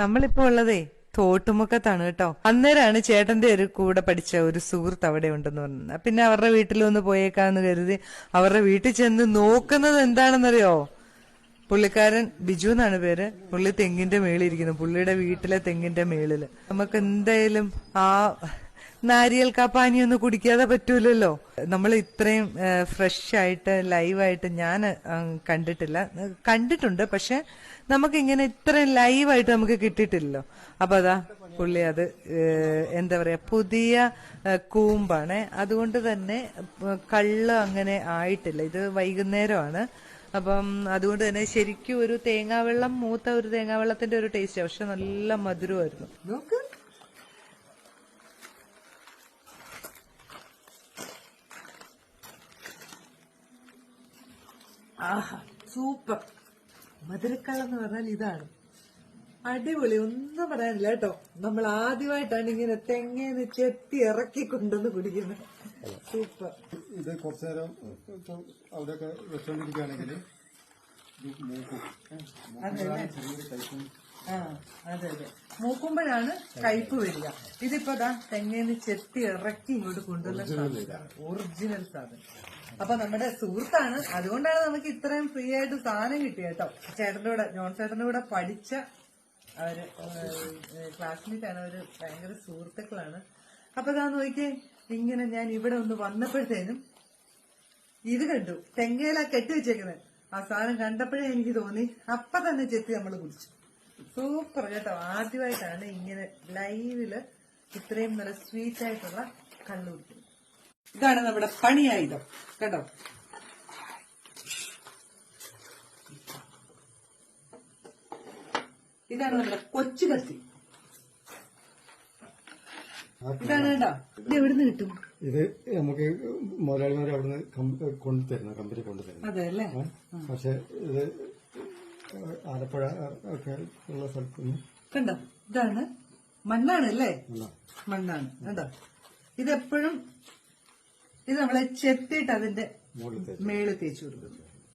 നമ്മളിപ്പോ ഉള്ളതേ തോട്ടുമുക്കത്താണ് കേട്ടോ. അന്നേരമാണ് ചേട്ടന്റെ ഒരു കൂടെ പഠിച്ച ഒരു സുഹൃത്ത് അവിടെ ഉണ്ടെന്ന് പറഞ്ഞത്. പിന്നെ അവരുടെ വീട്ടിലൊന്ന് പോയേക്കാന്ന് കരുതി അവരുടെ വീട്ടിൽ ചെന്ന് നോക്കുന്നത് എന്താണെന്നറിയോ? പുള്ളിക്കാരൻ ബിജു എന്നാണ് പേര്. പുള്ളി തെങ്ങിന്റെ മേളിരിക്കുന്നു പുള്ളിയുടെ വീട്ടിലെ തെങ്ങിന്റെ മേളിൽ. നമുക്ക് എന്തായാലും ആ നാരിയൽ കാപ്പാനി ഒന്ന് കുടിക്കാതെ പറ്റൂലല്ലോ. നമ്മൾ ഇത്രയും ഫ്രഷ് ആയിട്ട് ലൈവായിട്ട് ഞാൻ കണ്ടിട്ടില്ല. കണ്ടിട്ടുണ്ട് പക്ഷെ നമുക്ക് ഇങ്ങനെ ഇത്രയും ലൈവായിട്ട് നമുക്ക് കിട്ടിയിട്ടില്ലല്ലോ. അപ്പൊ അതാ പുള്ളി അത് എന്താ പറയാ പുതിയ കൂമ്പാണ്. അതുകൊണ്ട് തന്നെ കള്ള് അങ്ങനെ ആയിട്ടില്ല. ഇത് വൈകുന്നേരമാണ്. അപ്പം അതുകൊണ്ട് തന്നെ ശരിക്കും ഒരു തേങ്ങാവെള്ളം മൂത്ത ഒരു തേങ്ങാവെള്ളത്തിന്റെ ഒരു ടേസ്റ്റ്. പക്ഷെ നല്ല മധുരമായിരുന്നു. നോക്ക്. ആഹാ സൂപ്പർ. മധുരക്കള എന്ന് പറഞ്ഞാൽ ഇതാണ്. അടിപൊളി ഒന്നും പറയാനില്ല കേട്ടോ. നമ്മൾ ആദ്യമായിട്ടാണ് ഇങ്ങനെ തെങ്ങേന്ന് ചെത്തി ഇറക്കി കൊണ്ടുവന്ന് കുടിക്കുന്നത്. സൂപ്പർ. ഇത് കുറച്ചു നേരം അവിടെയൊക്കെ ചെറിയൊരു കൈപ്പും ആ അതെ അതെ. മൂക്കുമ്പോഴാണ് കയ്പ് വരിക. ഇതിപ്പോ ദാ തെങ്ങേന്ന് ചെത്തി ഇറക്കി ഇങ്ങോട്ട് കൊണ്ടുവന്ന സാധനം. ഒറിജിനൽ സാധനം. അപ്പൊ നമ്മുടെ സുഹൃത്താണ്. അതുകൊണ്ടാണ് നമുക്ക് ഇത്രയും ഫ്രീ ആയിട്ട് സാധനം കിട്ടിയ കേട്ടോ. ചേട്ടന്റെ കൂടെ ജോൺ ചേട്ടന്റെ കൂടെ പഠിച്ച അവർ ക്ലാസ്മേറ്റ് ആണ്. അവർ ഭയങ്കര സുഹൃത്തുക്കളാണ്. അപ്പൊ ഇതാ നോക്കിയേ ഇങ്ങനെ ഞാൻ ഇവിടെ ഒന്ന് വന്നപ്പോഴത്തേനും ഇത് കണ്ടു. തെങ്ങയിലാ കെട്ടി വെച്ചേക്കുന്നത് ആ സാധനം കണ്ടപ്പോഴേ എനിക്ക് തോന്നി. അപ്പൊ തന്നെ ചെത്തി നമ്മൾ കുടിച്ചു. സൂപ്പർ കേട്ടോ. ആദ്യമായിട്ടാണ് ഇങ്ങനെ ലൈവിൽ ഇത്രയും നല്ല സ്വീറ്റ് ആയിട്ടുള്ള കള്ളു കുടിക്കുന്നത്. ഇതാണ് നമ്മുടെ പണിയായുധം കേട്ടോ ഇതാണ് നമ്മുടെ കൊച്ചു കത്തി ഇതാണ് കേട്ടോ. ഇത് എവിടുന്ന് കിട്ടും? ഇത് നമുക്ക് മുതലാളിമാർ അവിടുന്ന് കൊണ്ടുതരുന്ന കമ്പനി കൊണ്ടുതരുന്നു. അതെ അല്ലേ? പക്ഷെ ഇത് ആലപ്പുഴ ഒക്കെ ഉള്ള സ്ഥലത്ത് കണ്ടോ? ഇതാണ് മണ്ണാണ് അല്ലേ? മണ്ണാണ്. കണ്ടോ? ഇതെപ്പോഴും ഇത് നമ്മളെ ചെത്തിയിട്ട് അതിന്റെ മേളിൽ തേച്ചു കൊടുക്കുന്നു.